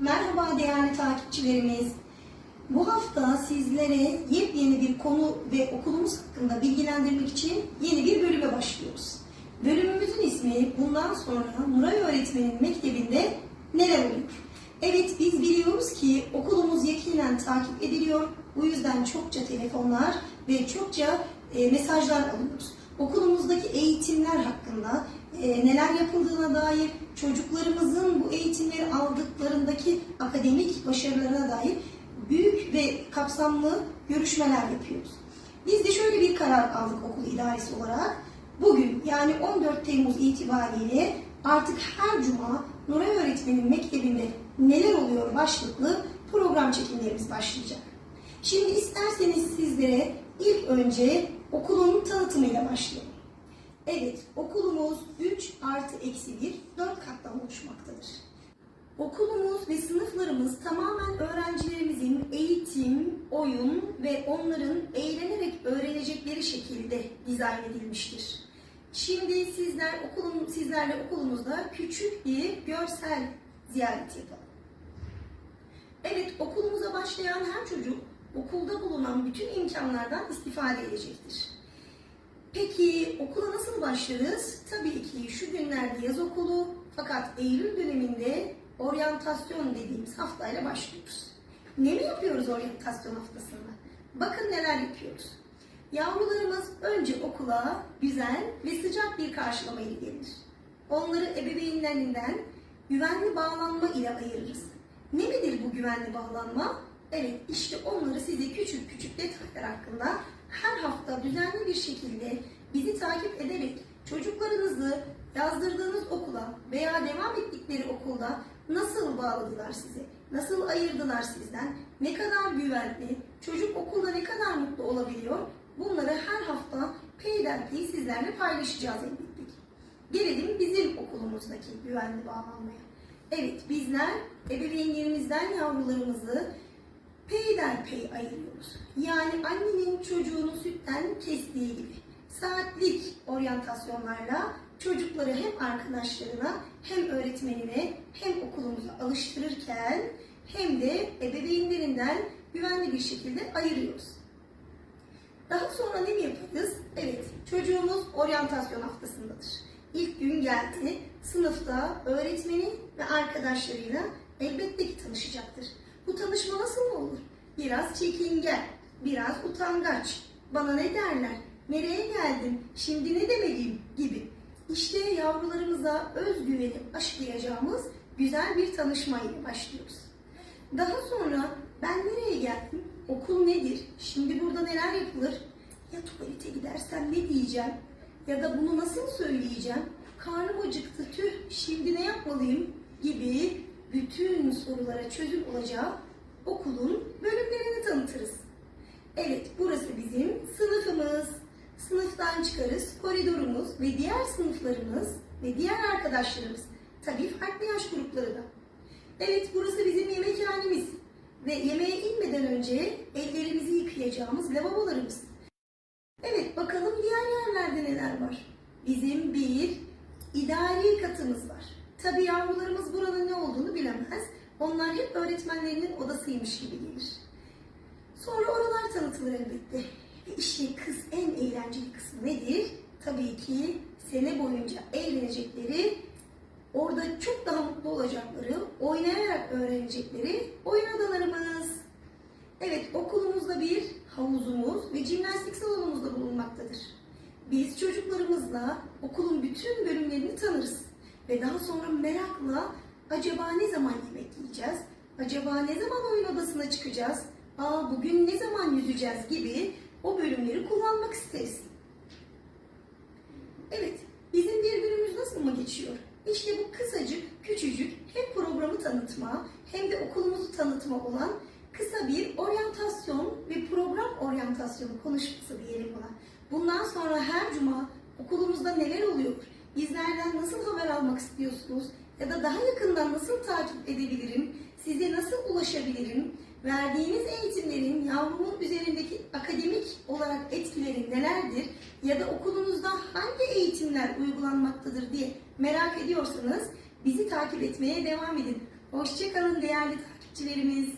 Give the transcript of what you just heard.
Merhaba değerli takipçilerimiz. Bu hafta sizlere yepyeni bir konu ve okulumuz hakkında bilgilendirmek için yeni bir bölüme başlıyoruz. Bölümümüzün ismi bundan sonra Nuray Öğretmen'in mektebinde neler oluyor? Evet biz biliyoruz ki okulumuz yakinen takip ediliyor. Bu yüzden çokça telefonlar ve çokça e, mesajlar alıyoruz. Okulumuzdaki eğitimler hakkında e, neler yapıldığına dair, çocuklarımızın bu eğitimleri aldıklarındaki akademik başarılarına dair büyük ve kapsamlı görüşmeler yapıyoruz. Biz de şöyle bir karar aldık okul idaresi olarak. Bugün yani 14 Temmuz itibariyle artık her cuma Nuray Öğretmen'in mektebinde neler oluyor başlıklı program çekimlerimiz başlayacak. Şimdi isterseniz sizlere ilk önce okulun tanıtımıyla başlayalım. Evet, okulumuz 3 artı eksi 1, 4 kattan oluşmaktadır. Okulumuz ve sınıflarımız tamamen öğrencilerimizin eğitim, oyun ve onların eğlenerek öğrenecekleri şekilde dizayn edilmiştir. Şimdi sizler okulun sizlerle okulumuzda küçük bir görsel ziyaret yapalım. Evet, okulumuza başlayan her çocuk okulda bulunan bütün imkanlardan istifade edecektir. Peki okula nasıl başlarız? Tabii ki şu günlerde yaz okulu fakat Eylül döneminde oryantasyon dediğimiz haftayla başlıyoruz. Ne mi yapıyoruz oryantasyon haftasında? Bakın neler yapıyoruz. Yavrularımız önce okula güzel ve sıcak bir karşılama ile gelir. Onları ebeveynlerinden güvenli bağlanma ile ayırırız. Ne midir bu güvenli bağlanma? Evet işte onları size küçük küçük detaylar hakkında her hafta düzenli bir şekilde bizi takip ederek çocuklarınızı yazdırdığınız okula veya devam ettikleri okulda nasıl bağladılar sizi, nasıl ayırdılar sizden, ne kadar güvenli, çocuk okulda ne kadar mutlu olabiliyor bunları her hafta peyderpey sizlerle paylaşacağız elbette. Gelelim bizim okulumuzdaki güvenli bağlanmaya. Evet bizler ebeveynlerimizden yavrularımızı peyderpey ayırıyoruz. Yani annenin çocuğunu sütten kestiği gibi saatlik oryantasyonlarla çocukları hem arkadaşlarına hem öğretmenine hem okulumuza alıştırırken hem de ebeveynlerinden güvenli bir şekilde ayırıyoruz. Daha sonra ne mi yaparız? Evet, çocuğumuz oryantasyon haftasındadır. İlk gün geldi, sınıfta öğretmeni ve arkadaşlarıyla elbette ki tanışacaktır. Bu tanışma nasıl olur? Biraz çekingen, biraz utangaç. Bana ne derler? Nereye geldim? Şimdi ne demeliyim? Gibi. İşte yavrularımıza özgüveni aşılayacağımız güzel bir tanışma başlıyoruz. Daha sonra ben nereye geldim? Okul nedir? Şimdi burada neler yapılır? Ya tuvalete gidersem ne diyeceğim? Ya da bunu nasıl söyleyeceğim? Karnım acıktı tüh şimdi ne yapmalıyım? Gibi bütün sorulara çözüm olacağı okulun bölümlerini tanıtırız. Evet burası bizim sınıfımız. Sınıftan çıkarız koridorumuz ve diğer sınıflarımız ve diğer arkadaşlarımız. Tabii farklı yaş grupları da. Evet burası bizim yemekhanemiz ve yemeğe inmeden önce ellerimizi yıkayacağımız lavabolarımız. Evet bakalım diğer yerlerde neler var. Bizim bir idari katımız var. Tabii yavrularımız buranın ne olduğunu bilemez. Onlar hep öğretmenlerinin odasıymış gibi gelir. Sonra oralar tanıtılır elbette. Ve işte kız en eğlenceli kısmı nedir? Tabii ki sene boyunca eğlenecekleri, orada çok daha mutlu olacakları, oynayarak öğrenecekleri oyun odalarımız. Evet okulumuzda bir havuzumuz ve jimnastik salonumuz da bulunmaktadır. Biz çocuklarımızla okulun bütün bölümlerini tanırız. Ve daha sonra merakla acaba ne zaman yemek yiyeceğiz? Acaba ne zaman oyun odasına çıkacağız? Aa bugün ne zaman yüzeceğiz gibi o bölümleri kullanmak isteriz. Evet, bizim bir günümüz nasıl mı geçiyor? İşte bu kısacık, küçücük hem programı tanıtma hem de okulumuzu tanıtma olan kısa bir oryantasyon ve program oryantasyonu konuşması diyelim buna. Bundan sonra her cuma okulumuzda neler oluyor? Bizlerden nasıl haber almak istiyorsunuz? Ya da daha yakından nasıl takip edebilirim? Size nasıl ulaşabilirim? Verdiğiniz eğitimlerin yavrumun üzerindeki akademik olarak etkileri nelerdir? Ya da okulunuzda hangi eğitimler uygulanmaktadır diye merak ediyorsanız Bizi takip etmeye devam edin. Hoşçakalın değerli takipçilerimiz.